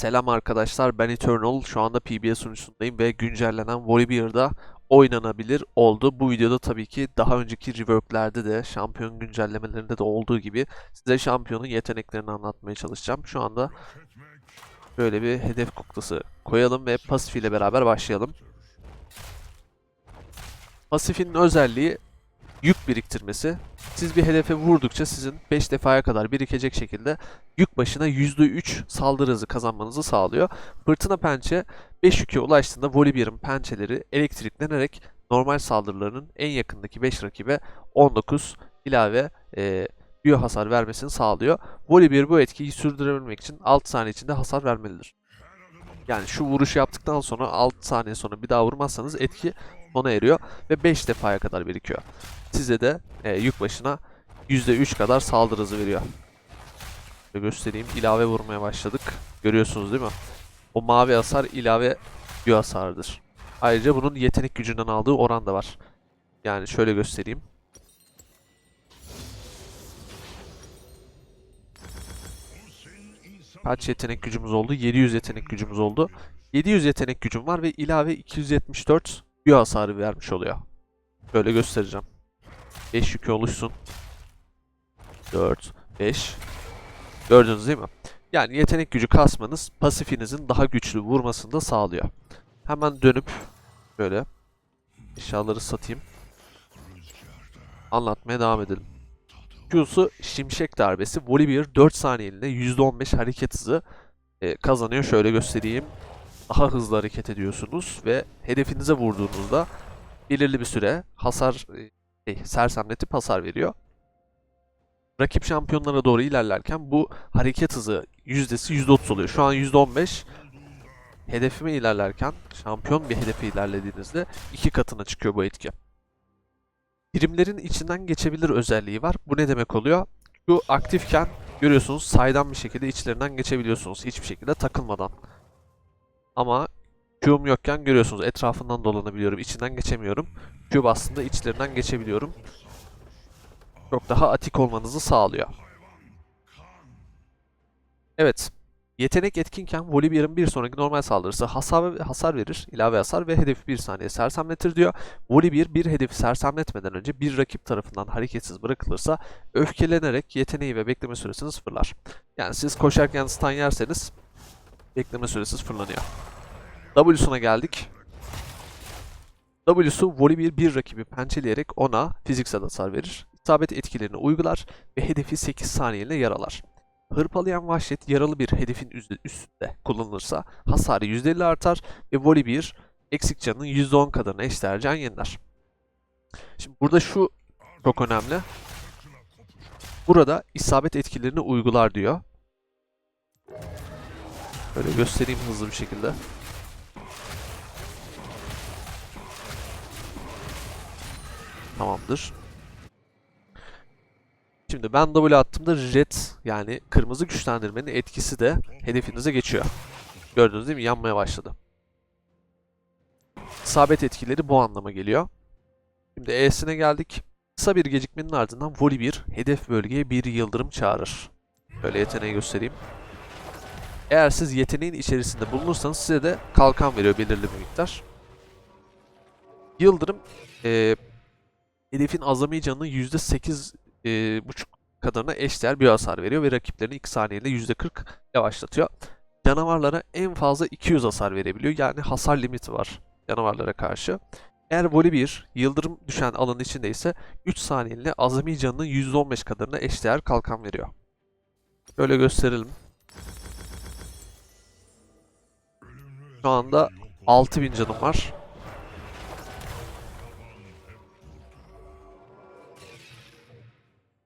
Selam arkadaşlar ben Eternal. Şu anda PBS sunucusundayım ve güncellenen Volibear'da oynanabilir oldu. Bu videoda tabii ki daha önceki reworklerde de şampiyon güncellemelerinde de olduğu gibi size şampiyonun yeteneklerini anlatmaya çalışacağım. Şu anda böyle bir hedef kuklası koyalım ve pasif ile beraber başlayalım. Pasifin özelliği yük biriktirmesi. Siz bir hedefe vurdukça sizin 5 defaya kadar birikecek şekilde yük başına %3 saldırı hızı kazanmanızı sağlıyor. Fırtına pençe 5 yüke ulaştığında Volibear'ın pençeleri elektriklenerek normal saldırılarının en yakındaki 5 rakibe 19 ilave e, büyü hasar vermesini sağlıyor. Volibear bu etkiyi sürdürebilmek için 6 saniye içinde hasar vermelidir. Yani şu vuruşu yaptıktan sonra 6 saniye sonra bir daha vurmazsanız etki sona eriyor ve 5 defaya kadar birikiyor. Size de e, yük başına %3 kadar saldırı hızı veriyor. Şöyle göstereyim. ilave vurmaya başladık. Görüyorsunuz değil mi? O mavi hasar ilave büyü hasarıdır. Ayrıca bunun yetenek gücünden aldığı oran da var. Yani şöyle göstereyim. Kaç yetenek gücümüz oldu? 700 yetenek gücümüz oldu. 700 yetenek gücüm var ve ilave 274 büyü hasarı vermiş oluyor. Böyle göstereceğim. 5 yükü oluşsun. 4, 5. Gördünüz değil mi? Yani yetenek gücü kasmanız pasifinizin daha güçlü vurmasını da sağlıyor. Hemen dönüp böyle eşyaları satayım. Anlatmaya devam edelim. Q'su şimşek darbesi. Volibear 4 saniyeliğine %15 hareket hızı e, kazanıyor. Şöyle göstereyim. Daha hızlı hareket ediyorsunuz ve hedefinize vurduğunuzda belirli bir süre hasar e, şey, sersemletip hasar veriyor. Rakip şampiyonlara doğru ilerlerken bu hareket hızı yüzdesi %30 oluyor. Şu an %15. Hedefime ilerlerken şampiyon bir hedefe ilerlediğinizde iki katına çıkıyor bu etki. Birimlerin içinden geçebilir özelliği var. Bu ne demek oluyor? Şu aktifken görüyorsunuz saydam bir şekilde içlerinden geçebiliyorsunuz. Hiçbir şekilde takılmadan. Ama Q'um yokken görüyorsunuz etrafından dolanabiliyorum. içinden geçemiyorum. Q bastığında içlerinden geçebiliyorum. Çok daha atik olmanızı sağlıyor. Evet. Yetenek etkinken Volibear'ın bir sonraki normal saldırısı hasar, hasar verir, ilave hasar ve hedefi bir saniye sersemletir diyor. Volibear bir hedefi sersemletmeden önce bir rakip tarafından hareketsiz bırakılırsa öfkelenerek yeteneği ve bekleme süresini sıfırlar. Yani siz koşarken stun yerseniz bekleme süresi sıfırlanıyor. W'suna geldik. W'su Volibear bir rakibi pençeleyerek ona fiziksel hasar verir. İsabet etkilerini uygular ve hedefi 8 saniyeliğine yaralar. Hırpalayan vahşet yaralı bir hedefin üstünde kullanılırsa hasarı %50 artar ve Volibear eksik canının %10 kadarına eşdeğer can yeniler. Şimdi burada şu çok önemli. Burada isabet etkilerini uygular diyor. Böyle göstereyim hızlı bir şekilde. Tamamdır. Şimdi ben W attığımda red yani kırmızı güçlendirmenin etkisi de hedefinize geçiyor. Gördünüz değil mi? Yanmaya başladı. İsabet etkileri bu anlama geliyor. Şimdi E'sine geldik. Kısa bir gecikmenin ardından Volibear hedef bölgeye bir yıldırım çağırır. Böyle yeteneği göstereyim. Eğer siz yeteneğin içerisinde bulunursanız size de kalkan veriyor belirli bir miktar. Yıldırım e, hedefin azami canının %8 e, buçuk kadarına eşdeğer bir hasar veriyor ve rakiplerini 2 saniyede %40 yavaşlatıyor. Canavarlara en fazla 200 hasar verebiliyor. Yani hasar limiti var canavarlara karşı. Eğer Volibear yıldırım düşen alanın içindeyse 3 saniyeliğine azami canının %15 kadarına eşdeğer kalkan veriyor. Böyle gösterelim. Şu anda 6000 canım var.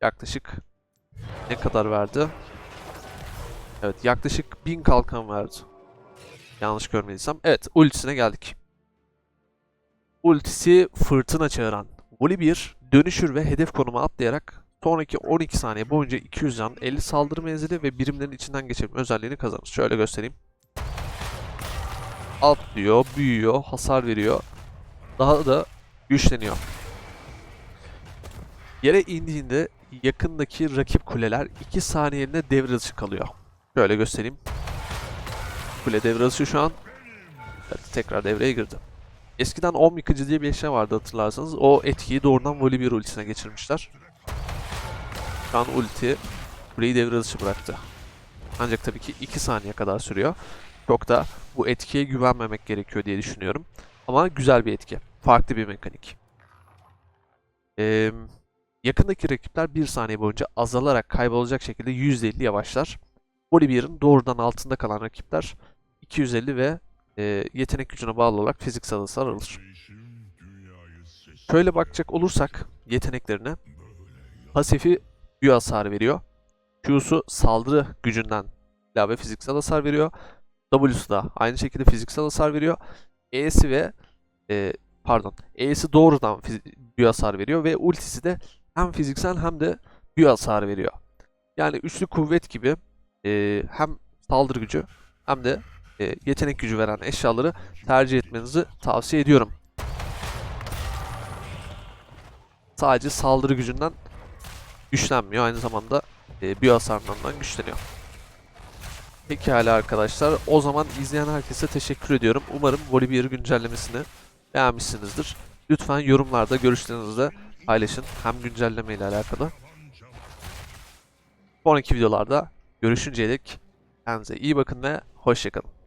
Yaklaşık ne kadar verdi? Evet yaklaşık 1000 kalkan verdi. Yanlış görmediysem. Evet ultisine geldik. Ultisi fırtına çağıran. Volibear dönüşür ve hedef konuma atlayarak sonraki 12 saniye boyunca 200 can, 50 saldırı menzili ve birimlerin içinden geçebilme özelliğini kazanır. Şöyle göstereyim. Atlıyor, büyüyor, hasar veriyor. Daha da güçleniyor. Yere indiğinde yakındaki rakip kuleler 2 saniyeliğine devre dışı kalıyor. Şöyle göstereyim. kule devre dışı şu an. Evet, tekrar devreye girdi. Eskiden Om yıkıcı diye bir eşya vardı hatırlarsanız. O etkiyi doğrudan Volibear ultisine geçirmişler. Şu an ulti kuleyi devre dışı bıraktı. Ancak tabii ki 2 saniye kadar sürüyor. Çok da bu etkiye güvenmemek gerekiyor diye düşünüyorum. Ama güzel bir etki. Farklı bir mekanik. Ee, yakındaki rakipler 1 saniye boyunca azalarak kaybolacak şekilde %50 yavaşlar. Volibear'ın doğrudan altında kalan rakipler 250 ve e, yetenek gücüne bağlı olarak fiziksel hasar alır. Şöyle bakacak olursak yeteneklerine pasifi büyü hasarı veriyor. Q'su saldırı gücünden ilave fiziksel hasar veriyor. W'su da aynı şekilde fiziksel hasar veriyor. E'si ve e, pardon E'si doğrudan büyü hasar veriyor ve ultisi de hem fiziksel hem de büyü hasarı veriyor. Yani üçlü kuvvet gibi e, hem saldırı gücü hem de e, yetenek gücü veren eşyaları tercih etmenizi tavsiye ediyorum. Sadece saldırı gücünden güçlenmiyor. Aynı zamanda e, büyü hasarından güçleniyor. Pekala arkadaşlar. O zaman izleyen herkese teşekkür ediyorum. Umarım Volibear güncellemesini beğenmişsinizdir. Lütfen yorumlarda görüşlerinizi de paylaşın. Hem güncelleme ile alakalı. Sonraki videolarda görüşünceye dek kendinize iyi bakın ve hoşçakalın.